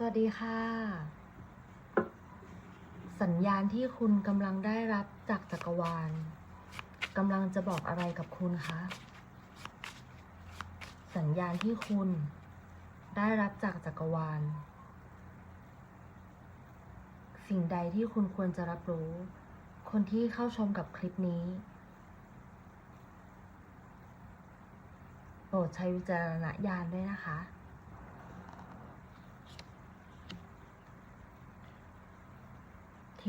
สวัสดีค่ะ สัญญาณที่คุณกำลังได้รับจากจักรวาลกำลังจะบอกอะไรกับคุณคะ สัญญาณที่คุณได้รับจากจักรวาล สิ่งใดที่คุณควรจะรับรู้ คนที่เข้าชมกับคลิปนี้โปรดใช้วิจารณญาณด้วยนะคะ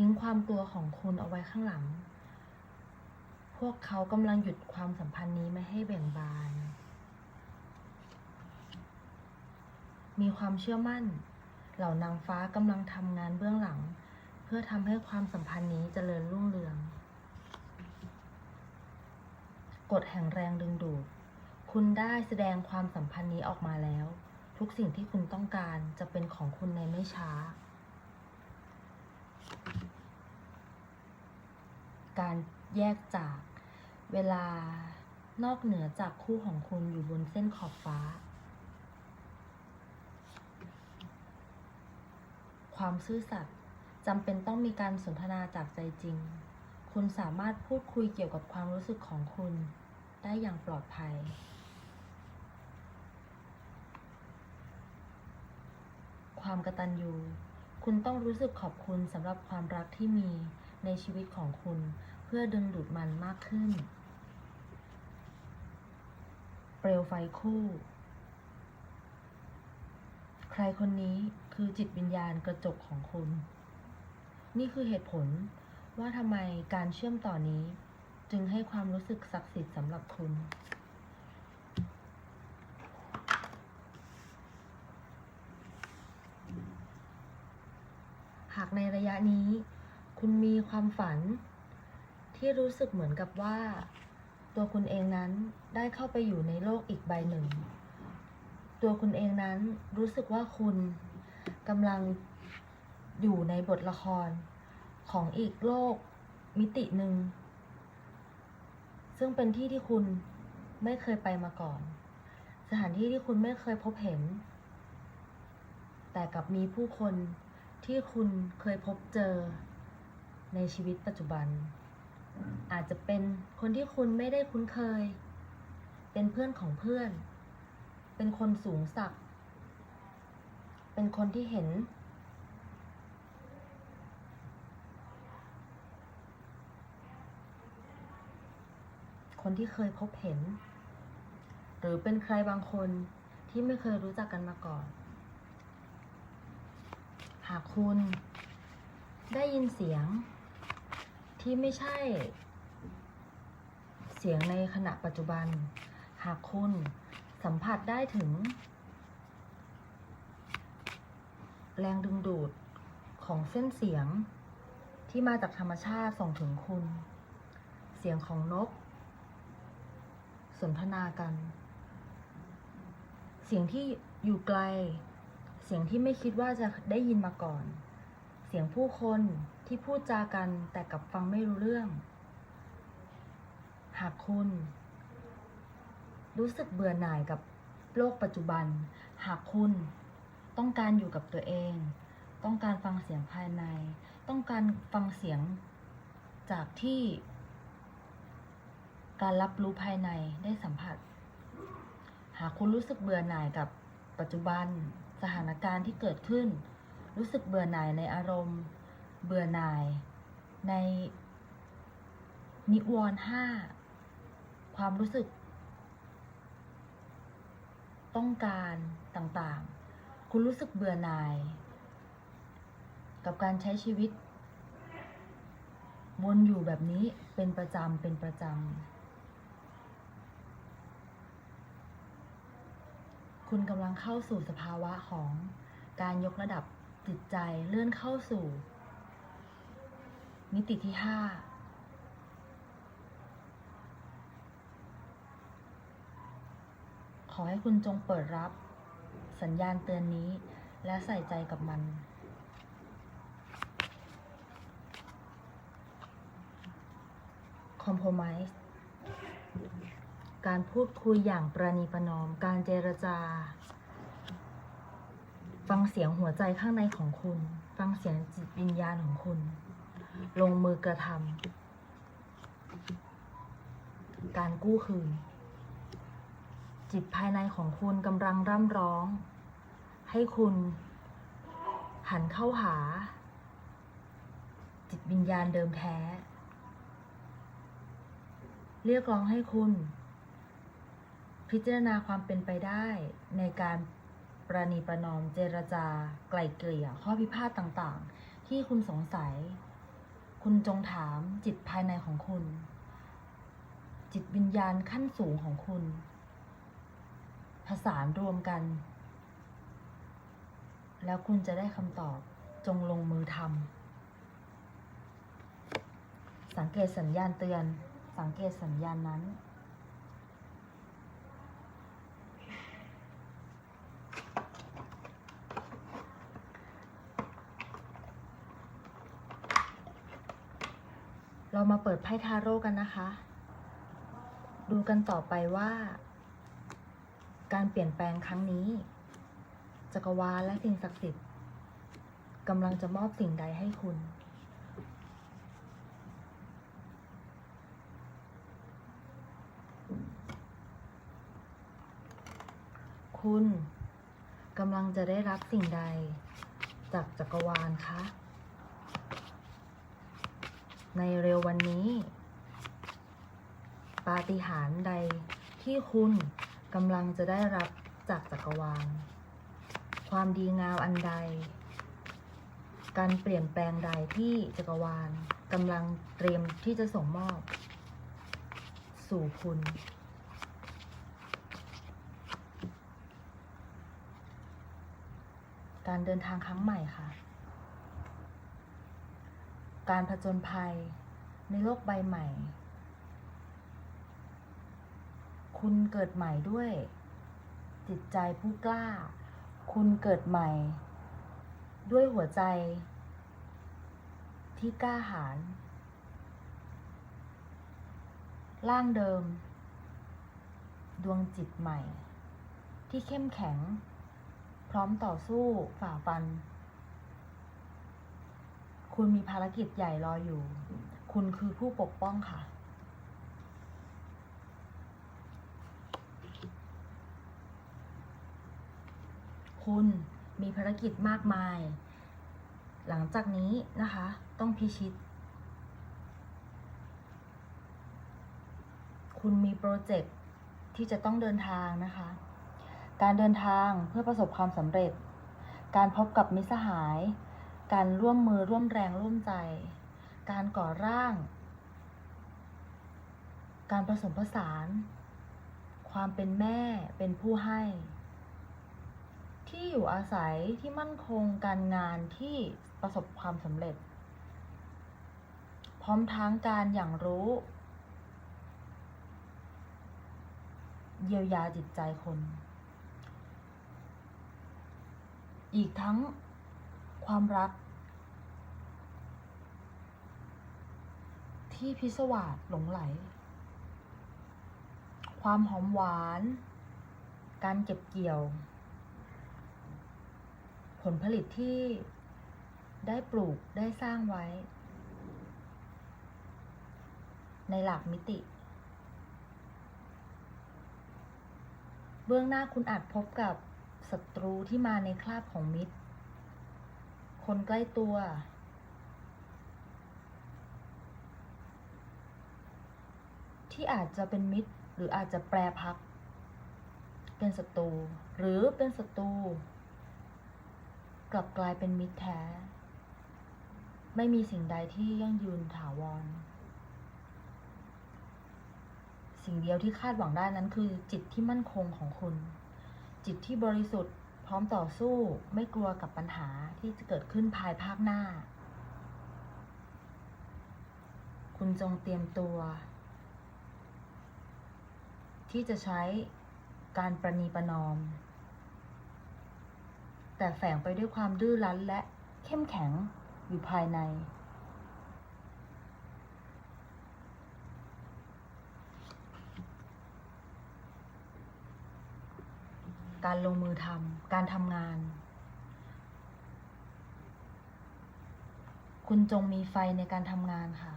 ทิ้งความกลัวของคุณเอาไว้ข้างหลัง พวกเขากำลังหยุดความสัมพันธ์นี้ไม่ให้เบ่งบาน มีความเชื่อมั่น เหล่านางฟ้ากำลังทำงานเบื้องหลัง เพื่อทำให้ความสัมพันธ์นี้เจริญรุ่งเรือง กฎแห่งแรงดึงดูด คุณได้แสดงความสัมพันธ์นี้ออกมาแล้ว ทุกสิ่งที่คุณต้องการจะเป็นของคุณในไม่ช้า การแยกจากเวลานอกเหนือจากคู่ของคุณอยู่บนเส้นขอบฟ้า ความซื่อสัตย์จำเป็นต้องมีการสนทนาจากใจจริง คุณสามารถพูดคุยเกี่ยวกับความรู้สึกของคุณได้อย่างปลอดภัย ความกระตัญญูคุณต้องรู้สึกขอบคุณสำหรับความรักที่มี ในชีวิตของคุณเพื่อดึงดูดมันมากขึ้น เปลวไฟคู่ ใครคนนี้คือจิตวิญญาณกระจกของคุณ นี่คือเหตุผลว่าทำไมการเชื่อมต่อนี้ จึงให้ความรู้สึกศักดิ์สิทธิ์สำหรับคุณหากในระยะนี้ คุณมีความฝัน ที่รู้สึกเหมือนกับว่า ตัวคุณเองนั้นได้เข้าไปอยู่ในโลกอีกใบหนึ่ง ตัวคุณเองนั้นรู้สึกว่าคุณกำลังอยู่ในบทละครของอีกโลกมิติหนึ่ง ซึ่งเป็นที่ที่คุณไม่เคยไปมาก่อน สถานที่ที่คุณไม่เคยพบเห็น แต่กลับมีผู้คนที่คุณเคยพบเจอ ในชีวิตปัจจุบัน อาจจะเป็นคนที่คุณไม่ได้คุ้นเคย เป็นเพื่อนของเพื่อน เป็นคนสูงศัก เป็นคนที่เห็น คนที่เคยพบเห็น หรือเป็นใครบางคนที่ไม่เคยรู้จักกันมาก่อน หากคุณได้ยินเสียง ที่ไม่ใช่ เสียงในขณะปัจจุบัน หากคุณสัมผัสได้ถึง แรงดึงดูดของเส้นเสียงที่มาจากธรรมชาติส่งถึงคุณ เสียงของนก สนทนากัน เสียงที่อยู่ไกล เสียงที่ไม่คิดว่าจะได้ยินมาก่อน เสียงผู้คน ที่พูดจากันแต่กับฟังไม่รู้เรื่อง หากคุณ รู้สึกเบื่อหน่ายกับโลกปัจจุบัน หากคุณต้องการอยู่กับตัวเอง ต้องการฟังเสียงภายใน ต้องการฟังเสียงจากที่การรับรู้ภายในได้สัมผัส หากคุณรู้สึกเบื่อหน่ายกับปัจจุบันสถานการณ์ที่เกิดขึ้น รู้สึกเบื่อหน่ายในอารมณ์ เบื่อหน่าย ใน นิวรณ์ห้าความรู้สึก ต้องการต่างๆ คุณรู้สึกเบื่อหน่าย กับการใช้ชีวิต วนอยู่แบบนี้เป็นประจำเป็นประจำ คุณกำลังเข้าสู่สภาวะของการยกระดับจิตใจเลื่อนเข้าสู่ มิติที่ห้าขอให้คุณจงเปิดรับ สัญญาณเตือนนี้ และใส่ใจกับมัน compromise การพูดคุยอย่างประนีประนอม การเจรจา ฟังเสียงหัวใจข้างในของคุณ ฟังเสียงจิตวิญญาณของคุณ ลงมือกระทำการกู้คืน จิตภายในของคุณกำลังร่ำร้อง ให้คุณหันเข้าหา จิตวิญญาณเดิมแท้ เรียกร้องให้คุณ พิจารณาความเป็นไปได้ในการประนีประนอมเจรจา ไกล่เกลี่ยข้อพิพาทต่างๆ ที่คุณสงสัย คุณจงถามจิตภายในของคุณ จิตวิญญาณขั้นสูงของคุณ ผสานรวมกัน แล้วคุณจะได้คำตอบจงลงมือทำสังเกตสัญญาณเตือน สังเกตสัญญาณนั้น เรามาเปิดไพ่ทาโร่กันนะคะ ดูกันต่อไปว่า การเปลี่ยนแปลงครั้งนี้ จักรวาลและสิ่งศักดิ์สิทธิ์กำลังจะมอบสิ่งใดให้คุณ คุณกำลังจะได้รับสิ่งใด จากจักรวาลคะ ในเร็ววันนี้ ปาฏิหาริย์ใดที่คุณกำลังจะได้รับจากจักรวาล ความดีงามอันใด การเปลี่ยนแปลงใดที่จักรวาลกำลังเตรียมที่จะส่งมอบ สู่คุณการเดินทางครั้งใหม่ค่ะ การผจญภัยในโลกใบใหม่ คุณเกิดใหม่ด้วย จิตใจผู้กล้า คุณเกิดใหม่ ด้วยหัวใจ ที่กล้าหาญร่างเดิม ดวงจิตใหม่ ที่เข้มแข็ง พร้อมต่อสู้ฝ่าฟัน คุณมีภารกิจใหญ่รออยู่ คุณคือผู้ปกป้องค่ะ คุณมีภารกิจมากมาย หลังจากนี้นะคะ ต้องพิชิต คุณมีโปรเจกต์ที่จะต้องเดินทางนะคะ การเดินทางเพื่อประสบความสำเร็จ การพบกับมิสหาย การร่วมมือร่วมแรงร่วมใจ การก่อร่าง การผสมผสาน ความเป็นแม่เป็นผู้ให้ ที่อยู่อาศัยที่มั่นคงการงานที่ประสบความสำเร็จ พร้อมทั้งการอย่างรู้ เยียวยาจิตใจคน อีกทั้ง ความรัก ที่พิศวาสหลงไหล ความหอมหวาน การเก็บเกี่ยว ผลผลิตที่ได้ปลูกได้สร้างไว้ ในหลักมิติ เบื้องหน้าคุณอาจพบกับศัตรูที่มาในคราบของมิตร คนใกล้ตัว ที่อาจจะเป็นมิตร หรืออาจจะแปรพัก เป็นศัตรูหรือเป็นศัตรูกลับกลายเป็นมิตรแท้ ไม่มีสิ่งใดที่ยั่งยืนถาวร สิ่งเดียวที่คาดหวังได้นั้นคือจิตที่มั่นคงของคุณ จิตที่บริสุทธิ์ ร้อมต่อสู้ไม่กลัวกับปัญหาที่จะเกิดขึ้นภายภาคหน้า คุณจงเตรียมตัว ที่จะใช้การประนีประนอม แต่แฝงไปด้วยความดื้อรั้นและเข้มแข็งอยู่ภายใน การลงมือทำการทำงาน คุณจงมีไฟในการทำงานค่ะ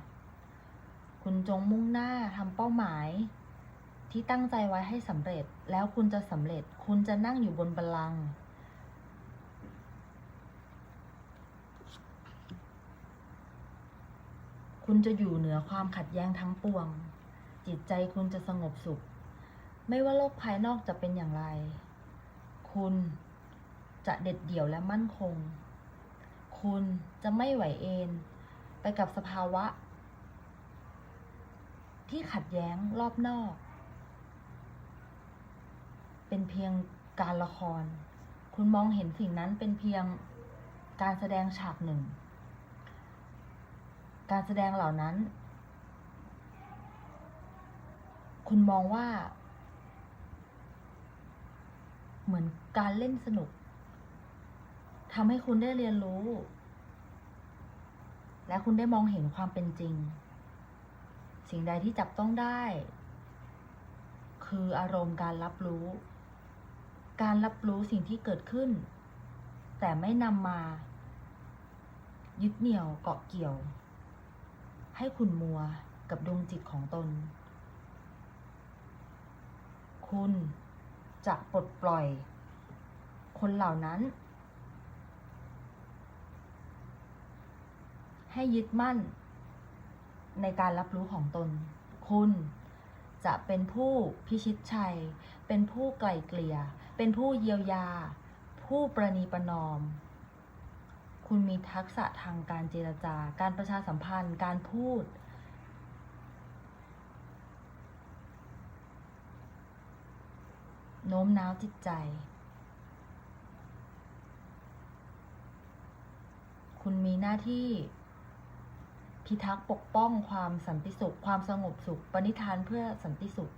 คุณจงมุ่งหน้าทำเป้าหมาย ที่ตั้งใจไว้ให้สำเร็จ แล้วคุณจะสำเร็จ คุณจะนั่งอยู่บนบัลลังก์คุณจะอยู่เหนือความขัดแย้งทั้งปวง จิตใจคุณจะสงบสุข ไม่ว่าโลกภายนอกจะเป็นอย่างไร คุณ จะเด็ดเดี่ยวและมั่นคง คุณจะไม่ไหวเอนไปกับสภาวะ ที่ขัดแย้งรอบนอก เป็นเพียงการละคร คุณมองเห็นสิ่งนั้นเป็นเพียงการแสดงฉากหนึ่ง การแสดงเหล่านั้น คุณมองว่า เหมือนการเล่นสนุกทำให้คุณได้เรียนรู้ และคุณได้มองเห็นความเป็นจริง สิ่งใดที่จับต้องได้ คืออารมณ์การรับรู้ การรับรู้สิ่งที่เกิดขึ้น แต่ไม่นำมา ยึดเหนี่ยวเกาะเกี่ยว ให้คุณมัวกับดวงจิตของตน คุณ จะปลดปล่อย คนเหล่านั้น ให้ยึดมั่น ในการรับรู้ของตน คุณจะเป็นผู้พิชิตชัย เป็นผู้ไกล่เกลี่ย เป็นผู้เยียวยา ผู้ประนีประนอม คุณมีทักษะทางการเจรจาการประชาสัมพันธ์ การพูด โน้มน้าวจิตใจ คุณมีหน้าที่ พิทักษ์ปกป้องความสันติสุข ความสงบสุข ปณิธานเพื่อสันติสุข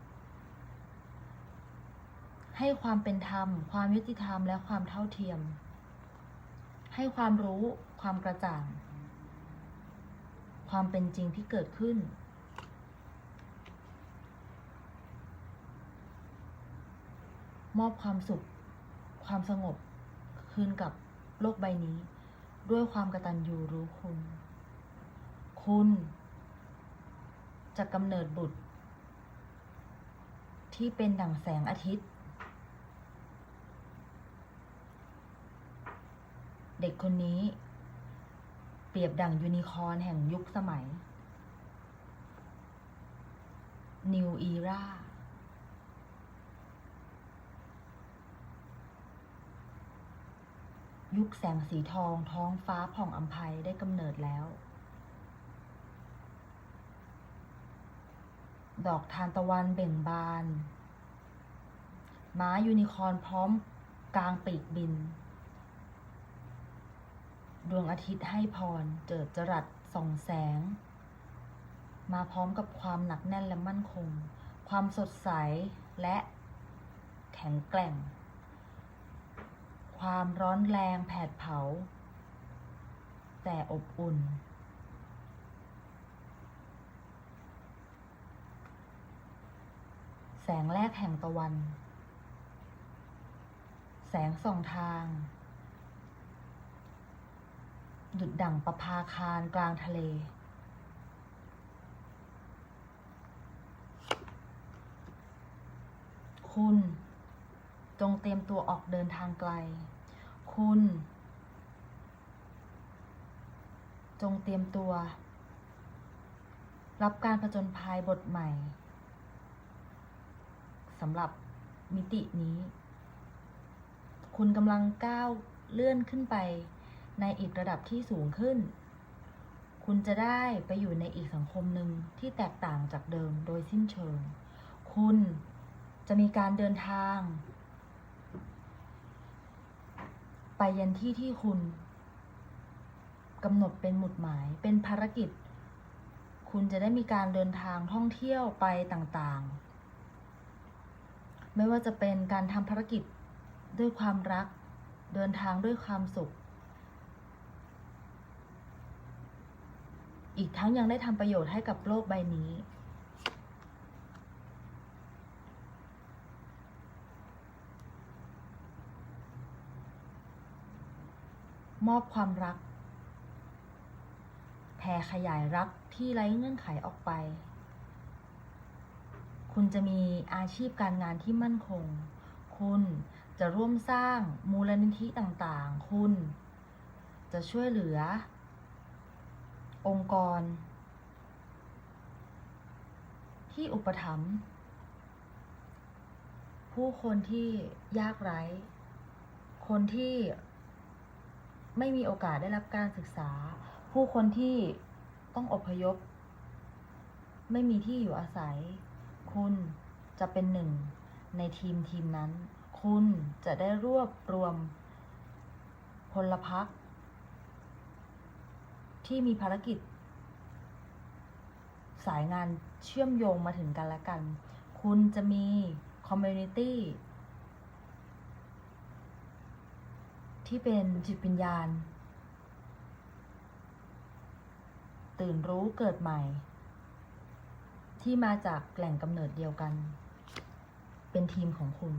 ให้ความเป็นธรรม ความยุติธรรมและความเท่าเทียม ให้ความรู้ ความกระจ่าง ความเป็นจริงที่เกิดขึ้น มอบความสุข ความสงบ คืนกับโลกใบนี้ ด้วยความกระตัญญูรู้คุณ คุณจะกำเนิดบุตร ที่เป็นดั่งแสงอาทิตย์ เด็กคนนี้ เปรียบดั่งยูนิคอร์นแห่งยุคสมัย New Era ยุคแสงสีทอง ท้องฟ้าผ่องอัมภัยได้กำเนิดแล้ว ดอกทานตะวันเบ่งบาน ม้ายูนิคอร์นพร้อมกลางปีกบิน ดวงอาทิตย์ให้พร เจิดจรัสส่องแสง มาพร้อมกับความหนักแน่นและมั่นคง ความสดใสและแข็งแกร่ง ความร้อนแรงแผดเผา แต่อบอุ่น แสงแรกแห่งตะวัน แสงส่องทาง ดุดดั่งประภาคารกลางทะเลคุณ จงเตรียมตัวออกเดินทางไกล คุณ จงเตรียมตัว รับการผจญภัยบทใหม่สำหรับมิตินี้ คุณกำลังก้าวเลื่อนขึ้นไปในอีกระดับที่สูงขึ้น คุณจะได้ไปอยู่ในอีกสังคมหนึ่งที่แตกต่างจากเดิมโดยสิ้นเชิง คุณจะมีการเดินทาง ไป ยันที่ที่คุณกำหนดเป็นหมุดหมาย เป็นภารกิจ คุณจะได้มีการเดินทางท่องเที่ยวไปต่างๆ ไม่ว่าจะเป็นการทำภารกิจด้วยความรัก เดินทางด้วยความสุข อีกทั้งยังได้ทำประโยชน์ให้กับโลกใบนี้ มอบความรัก แผ่ขยายรักที่ไร้เงื่อนไขออกไป คุณจะมีอาชีพการงานที่มั่นคง คุณจะร่วมสร้างมูลนิธิต่างๆ คุณจะช่วยเหลือ องค์กร ที่อุปถัมภ์ผู้คนที่ยากไร้ คนที่ ไม่มีโอกาสได้รับการศึกษา ผู้คนที่ต้องอพยพ ไม่มีที่อยู่อาศัย คุณจะเป็นหนึ่งในทีมทีมนั้น คุณจะได้รวบรวมพลพรรคที่มีภารกิจ สายงานเชื่อมโยงมาถึงกันและกัน คุณจะมีคอมมูนิตี้ ที่เป็นจิตวิญญาณ ตื่นรู้เกิดใหม่ ที่มาจากแหล่งกำเนิดเดียวกัน เป็นทีมของคุณ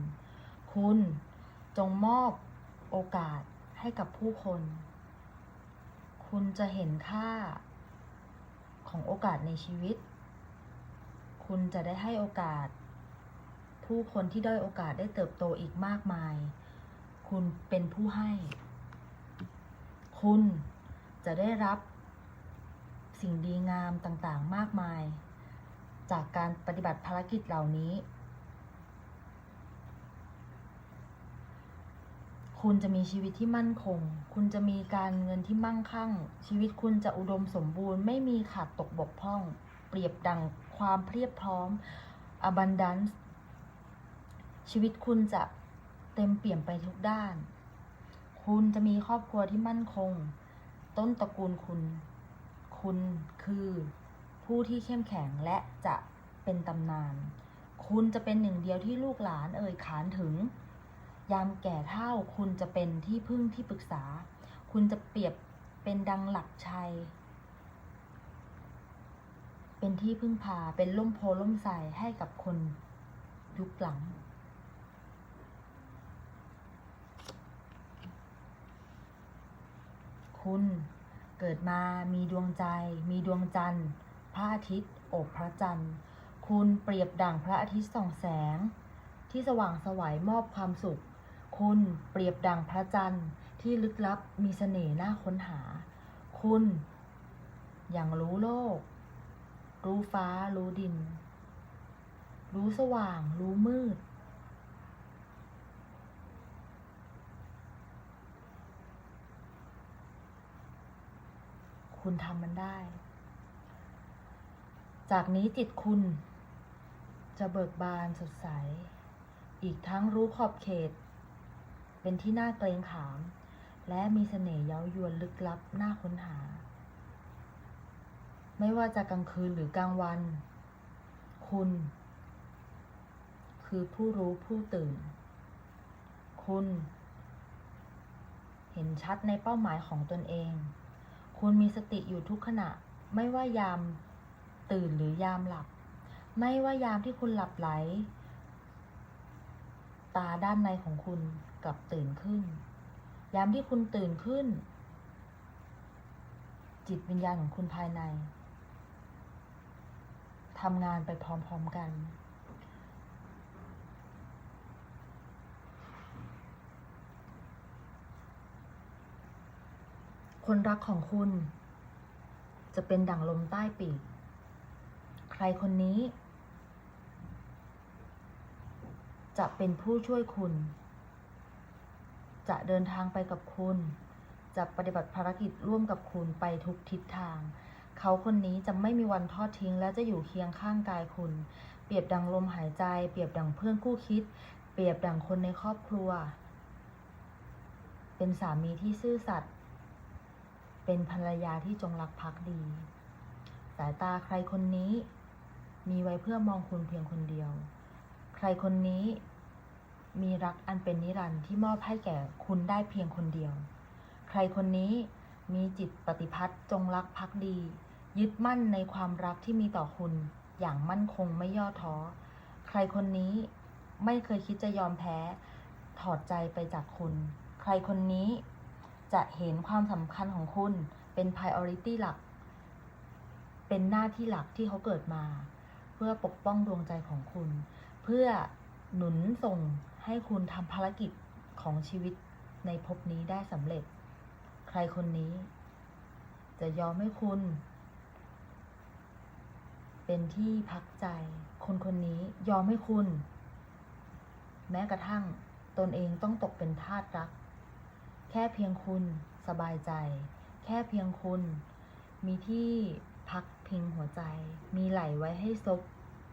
คุณจงมอบโอกาสให้กับผู้คน คุณจะเห็นค่าของโอกาสในชีวิต คุณจะได้ให้โอกาส ผู้คนที่ด้อยโอกาสได้เติบโตอีกมากมาย คุณเป็นผู้ให้ คุณจะได้รับสิ่งดีงามต่างๆ มากมาย จากการปฏิบัติภารกิจเหล่านี้ คุณจะมีชีวิตที่มั่นคง คุณจะมีการเงินที่มั่งคั่ง ชีวิตคุณจะอุดมสมบูรณ์ ไม่มีขาดตกบกพร่อง เปรียบดังความเพียบพร้อม abundance ชีวิตคุณจะ เต็มเปี่ยมไปทุกด้าน คุณจะมีครอบครัวที่มั่นคง ต้นตระกูลคุณ คุณคือผู้ที่เข้มแข็งและจะเป็นตำนาน คุณจะเป็นหนึ่งเดียวที่ลูกหลานเอ่ยขานถึง ยามแก่เฒ่าคุณจะเป็นที่พึ่งที่ปรึกษา คุณจะเปรียบเป็นดังหลักชัย เป็นที่พึ่งพา เป็นล่มโพล่มใสให้กับคนยุคหลัง คุณ เกิดมามีดวงใจ มีดวงจันทร์ พระอาทิตย์อบพระจันทร์ คุณเปรียบดั่งพระอาทิตย์ส่องแสง ที่สว่างสวัยมอบความสุข คุณเปรียบดั่งพระจันทร์ที่ลึกลับมีเสน่ห์น่าค้นหา คุณ อย่างรู้โลก รู้ฟ้ารู้ดิน รู้สว่าง รู้มืด คุณทำมันได้ จากนี้จิตคุณจะเบิกบานสดใส อีกทั้งรู้ขอบเขต เป็นที่น่าเกรงขาม และมีเสน่ห์เย้ายวนลึกลับน่าค้นหา ไม่ว่าจะกลางคืนหรือกลางวัน คุณ คือผู้รู้ผู้ตื่น คุณ เห็นชัดในเป้าหมายของตนเอง คุณมีสติอยู่ทุกขณะ ไม่ว่ายามตื่นหรือยามหลับ ไม่ว่ายามที่คุณหลับไหล ตาด้านในของคุณกลับตื่นขึ้น ยามที่คุณตื่นขึ้น จิตวิญญาณของคุณภายในทำงานไปพร้อมๆกัน คนรักของคุณ จะเป็นดั่งลมใต้ปีก ใครคนนี้ จะเป็นผู้ช่วยคุณ จะเดินทางไปกับคุณ จะปฏิบัติภารกิจร่วมกับคุณไปทุกทิศทาง เขาคนนี้จะไม่มีวันทอดทิ้ง และจะอยู่เคียงข้างกายคุณ เปรียบดังลมหายใจ เปรียบดังเพื่อนคู่คิด เปรียบดังคนในครอบครัว เป็นสามีที่ซื่อสัตย์ เป็นภรรยาที่จงรักภักดี สายตาใครคนนี้ มีไว้เพื่อมองคุณเพียงคนเดียว ใครคนนี้มีรักอันเป็นนิรันดร์ที่มอบให้แก่คุณได้เพียงคนเดียว ใครคนนี้มีจิตปฏิพัทธ์จงรักภักดี ยึดมั่นในความรักที่มีต่อคุณ อย่างมั่นคงไม่ย่อท้อ ใครคนนี้ไม่เคยคิดจะยอมแพ้ ถอดใจไปจากคุณ ใครคนนี้ จะเห็นความสำคัญของคุณเป็น priority หลัก เป็นหน้าที่หลักที่เขาเกิดมา เพื่อปกป้องดวงใจของคุณ เพื่อหนุนส่งให้คุณทำภารกิจของชีวิตในภพนี้ได้สำเร็จ ใครคนนี้ จะยอมให้คุณ เป็นที่พักใจ คนคนนี้ยอมให้คุณ แม้กระทั่งตนเองต้องตกเป็นทาสรัก ค่เพียงคุณสบายใจ แค่เพียงคุณ มีที่พักพิงหัวใจ มีไหลไว้ให้ซบ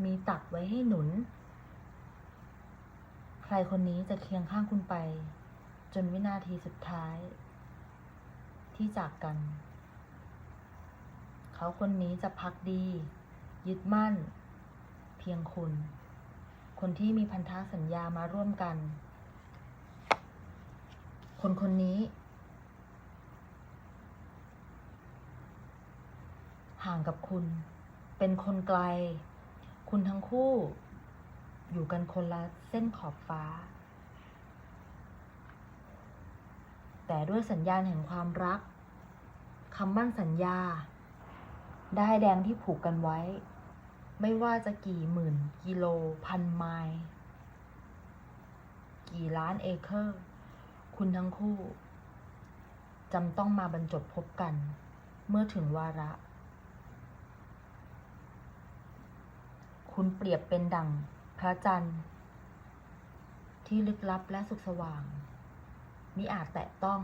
มีตักไว้ให้หนุน ใครคนนี้จะเคียงข้างคุณไป จนวินาทีสุดท้าย ที่จากกัน เขาคนนี้จะพักดี ยึดมั่น เพียงคุณ คนที่มีพันธสัญญามาร่วมกัน คนคนนี้ ห่างกับคุณ เป็นคนไกล คุณทั้งคู่ อยู่กันคนละเส้นขอบฟ้า แต่ด้วยสัญญาณแห่งความรักคำมั่นสัญญา ได้แดงที่ผูกกันไว้ ไม่ว่าจะกี่หมื่น กิโล พันไมล์กี่ล้านเอเคอร์ คุณทั้งคู่จำต้องมาบรรจบพบกัน เมื่อถึงวาระ คุณเปรียบเป็นดังพระจันทร์ ที่ลึกลับและสุขสว่าง มิอาจแตะต้อง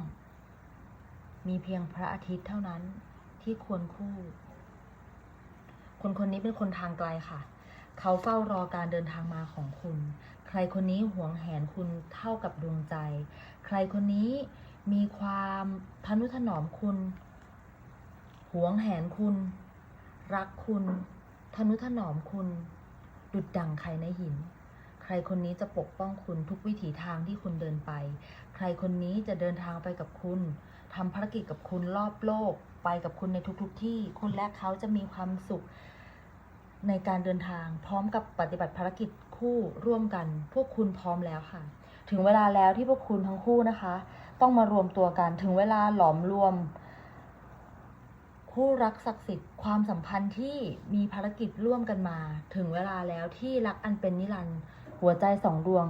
มีเพียงพระอาทิตย์เท่านั้นที่ควรคู่ คนคนนี้เป็นคนทางไกลค่ะ เขาเฝ้ารอการเดินทางมาของคุณ ใครคนนี้หวงแหนคุณเท่ากับดวงใจ ใครคนนี้มีความทนุถนอมคุณ หวงแหนคุณ รักคุณ ทนุถนอมคุณ ดุดดังไข่ในหิน ใครคนนี้จะปกป้องคุณทุกวิถีทางที่คุณเดินไป ใครคนนี้จะเดินทางไปกับคุณทำภารกิจกับคุณรอบโลก ไปกับคุณในทุกๆทที่ คุณและเขาจะมีความสุขในการเดินทาง พร้อมกับปฏิบัติภารกิจ คู่ร่วมกัน พวกคุณพร้อมแล้วค่ะ ถึงเวลาแล้วที่พวกคุณทั้งคู่นะคะ ต้องมารวมตัวกันถึงเวลาหลอมรวม คู่รักศักดิ์สิทธิ์ความสัมพันธ์ที่มีภารกิจร่วมกันมา ถึงเวลาแล้วที่รักอันเป็นนิรันดร์หัวใจสองดวง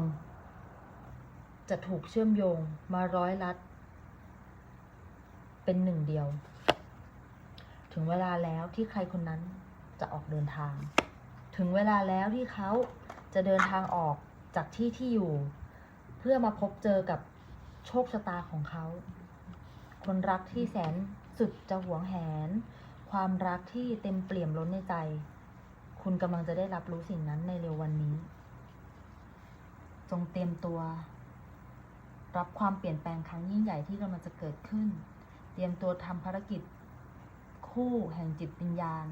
จะถูกเชื่อมโยงมาร้อยรัด เป็นหนึ่งเดียว ถึงเวลาแล้วที่ใครคนนั้นจะออกเดินทาง ถึงเวลาแล้วที่เขา จะเดินทางออกจากที่ที่อยู่ เพื่อมาพบเจอกับโชคชะตาของเขา คนรักที่แสนสุดจะหวงแหน ความรักที่เต็มเปี่ยมล้นในใจ คุณกำลังจะได้รับรู้สิ่งนั้นในเร็ววันนี้ จงเตรียมตัว รับความเปลี่ยนแปลงครั้งยิ่งใหญ่ที่กำลังจะเกิดขึ้น เตรียมตัวทำภารกิจ คู่แห่งจิตวิญญาณ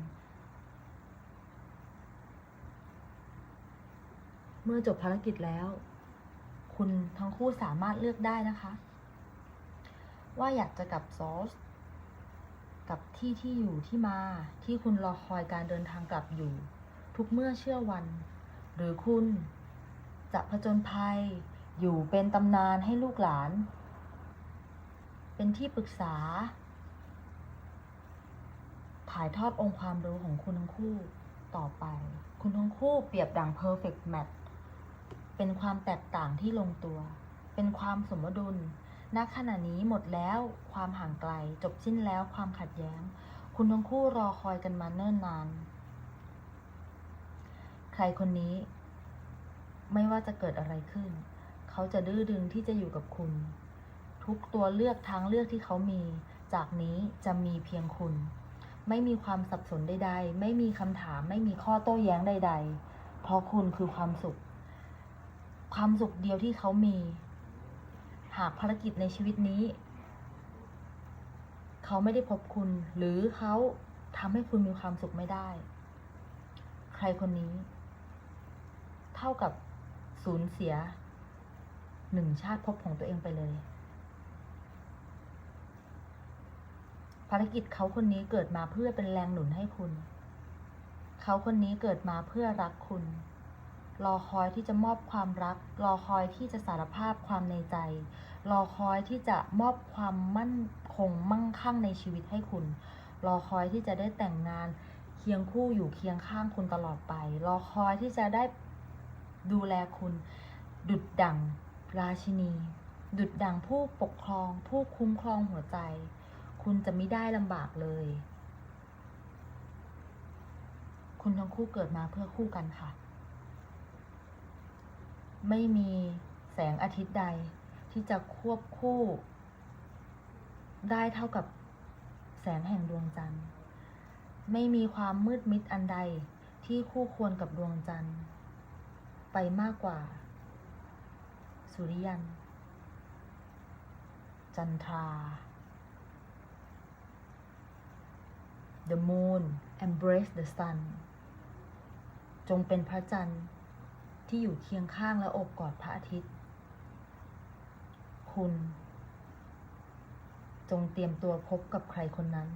เมื่อจบภารกิจแล้ว คุณทั้งคู่สามารถเลือกได้นะคะ ว่าอยากจะกลับซอสกับที่ที่อยู่ที่มาที่คุณรอคอยการเดินทางกลับอยู่ ทุกเมื่อเชื่อวัน หรือคุณจะผจญภัย อยู่เป็นตำนานให้ลูกหลาน เป็นที่ปรึกษา ถ่ายทอดองค์ความรู้ของคุณทั้งคู่ต่อไป คุณทั้งคู่เปรียบดัง perfect match เป็นความแตกต่างที่ลงตัว เป็นความสมดุล ณ ขณะนี้หมดแล้วความห่างไกล จบสิ้นแล้วความขัดแย้ง คุณทั้งคู่รอคอยกันมาเนิ่นนาน ใครคนนี้ ไม่ว่าจะเกิดอะไรขึ้น เขาจะดื้อดึงที่จะอยู่กับคุณ ทุกตัวเลือกทางเลือกที่เขามี จากนี้จะมีเพียงคุณ ไม่มีความสับสนใดๆ ไม่มีคำถาม ไม่มีข้อโต้แย้งใด ๆ เพราะคุณคือความสุข ความสุขเดียวที่เขามี หากภารกิจในชีวิตนี้ เขาไม่ได้พบคุณ หรือเขาทำให้คุณมีความสุขไม่ได้ ใครคนนี้ เท่ากับสูญเสียหนึ่งชาติภพของตัวเองไปเลย ภารกิจเขาคนนี้เกิดมาเพื่อเป็นแรงหนุนให้คุณ เขาคนนี้เกิดมาเพื่อรักคุณ รอคอยที่จะมอบความรัก รอคอยที่จะสารภาพความในใจ รอคอยที่จะมอบความมั่นคงมั่งคั่งในชีวิตให้คุณ รอคอยที่จะได้แต่งงานเคียงคู่อยู่เคียงข้างคุณตลอดไป รอคอยที่จะได้ดูแลคุณ ดุดดั่งราชินี ดุดดั่งผู้ปกครอง ผู้คุ้มครองหัวใจ คุณจะไม่ได้ลำบากเลย คุณทั้งคู่เกิดมาเพื่อคู่กันค่ะ ไม่มีแสงอาทิตย์ใด ที่จะควบคู่ ได้เท่ากับแสงแห่งดวงจันทร์ ไม่มีความมืดมิดอันใดที่คู่ควรกับดวงจันทร์ ไปมากกว่า สุริยัน จันทรา The moon embrace the sun จงเป็นพระจันทร์ ที่อยู่เคียงข้างและอบกอดพระอาทิตย์ คุณ จงเตรียมตัวพบกับใครคนนั้น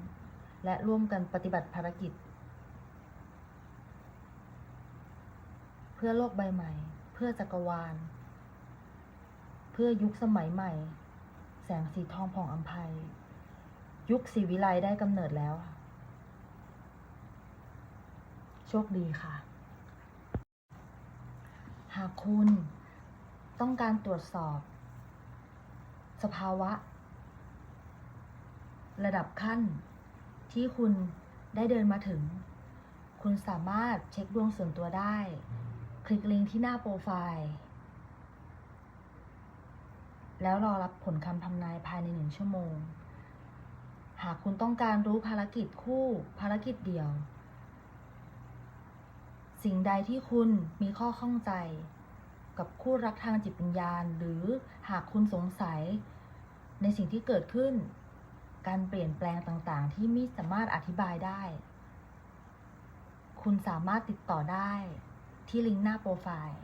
และร่วมกันปฏิบัติภารกิจ เพื่อโลกใบใหม่ เพื่อจักรวาล เพื่อยุคสมัยใหม่ แสงสีทองผ่องอัมภัย ยุคศรีวิไลได้กำเนิดแล้ว โชคดีค่ะากคุณต้องการตรวจสอบ สภาวะ ระดับขั้น ที่คุณได้เดินมาถึง คุณสามารถเช็คดวงส่วนตัวได้ คลิกลิงก์ที่หน้าโปรไฟล์ แล้วรอรับผลคำทำนายภายในหนึ่งชั่วโมง หากคุณต้องการรู้ภารกิจคู่ ภารกิจเดียว สิ่งใดที่คุณมีข้อข้องใจ กับคู่รักทางจิตวิญญาณ หรือหากคุณสงสัย ในสิ่งที่เกิดขึ้น การเปลี่ยนแปลงต่างๆ ที่ไม่สามารถอธิบายได้ คุณสามารถติดต่อได้ที่ลิงก์หน้าโปรไฟล์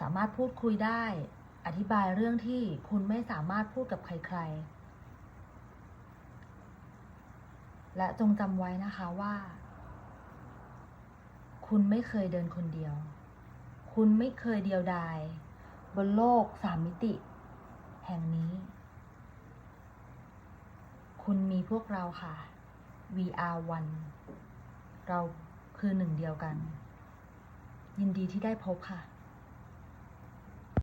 สามารถพูดคุยได้ อธิบายเรื่องที่คุณไม่สามารถพูดกับใคร ๆ และจงจำไว้นะคะว่า คุณไม่เคยเดินคนเดียว คุณไม่เคยเดียวดาย บนโลกสามมิติ แห่งนี้ คุณมีพวกเราค่ะ VR One เราคือหนึ่งเดียวกัน ยินดีที่ได้พบค่ะ